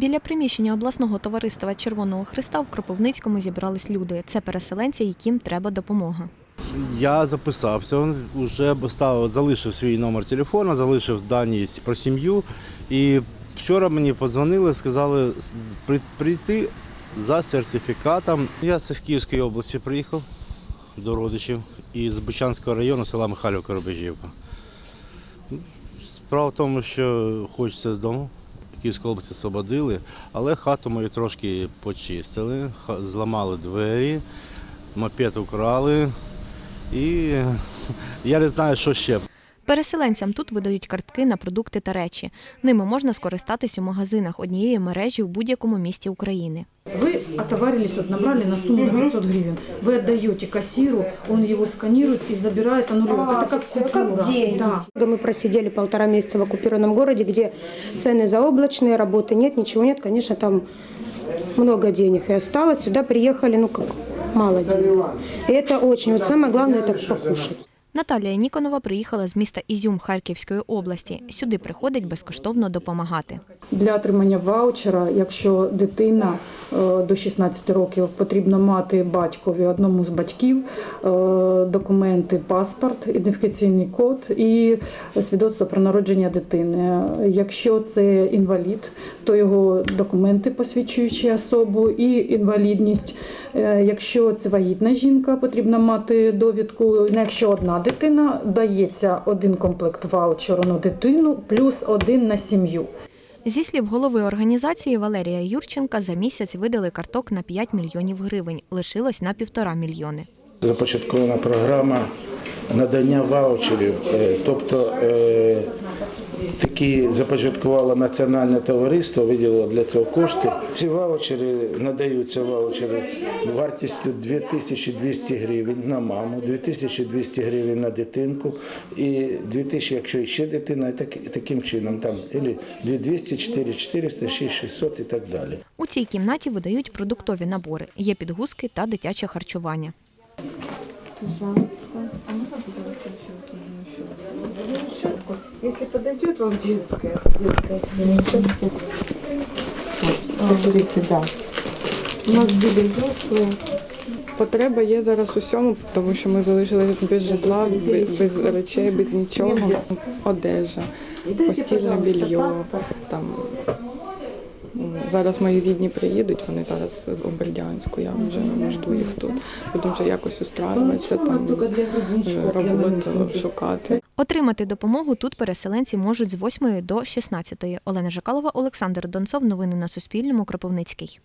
Біля приміщення обласного товариства Червоного Христа в Кропивницькому зібрались люди. Це переселенці, яким треба допомога. Я записався, вже поставив, залишив свій номер телефону, залишив дані про сім'ю. І вчора мені подзвонили, сказали прийти за сертифікатом. Я з Київської області приїхав до родичів із Бучанського району села Михайлівка Рубежівка. Справа в тому, що хочеться додому. Київську області освободили, але хату мою трошки почистили, зламали двері, мопед украли. І я не знаю, що ще. Переселенцям тут видають картки на продукти та речі. Ними можна скористатись у магазинах однієї мережі в будь-якому місті України. Вы отоварились, вот набрали на сумму на 500 гривен. Вы отдаете кассиру, он его сканирует и забирает аннулирует. А, Это как всё, купюра. как деньги. Да. Мы просидели полтора месяца в оккупированном городе, где цены заоблачные, работы нет, ничего нет. Конечно, там много денег и осталось. Сюда приехали, ну как, мало денег. И это очень, вот самое главное, это покушать. Наталія Ніконова приїхала з міста Ізюм Харківської області. Сюди приходить безкоштовно допомагати. Для отримання ваучера, якщо дитина е, до 16 років потрібно мати батькові одному з батьків е, документи, паспорт, ідентифікаційний код і свідоцтво про народження дитини. Якщо це інвалід, то його документи, посвідчуючи особу, і інвалідність. Е, Якщо це вагітна жінка, потрібно мати довідку. Якщо одна дитина, дається один комплект ваучеру на дитину плюс один на сім'ю. Зі слів голови організації Валерія Юрченка, за місяць видали карток на 5 мільйонів гривень. Лишилось на півтора мільйони. Започаткована програма надання ваучерів, Е, тобто такі започаткувало національне товариство, виділило для цього кошти. Ці ваучери надаються ваучери вартістю 2200 гривень на маму, 2200 гривень на дитинку і 2000, якщо ще дитина, і так, і таким чином там, або 2200, 4400, 6600 і так далі. У цій кімнаті видають продуктові набори. Є підгузки та дитяче харчування. Если подойдет вам детская, детская щетка. Посмотрите, да. У нас были взрослые. Потреба є зараз усьому, тому що ми залишилися без житла, без речей, без нічого. Одежа, постільне більйо. Там зараз мої рідні приїдуть, вони зараз у Бердянську, я вже жду їх тут. Будемо вже якось устраюватися, там роботу шукати. Отримати допомогу тут переселенці можуть з 8 до 16. Олена Жакалова, Олександр Донцов. Новини на Суспільному. Кропивницький.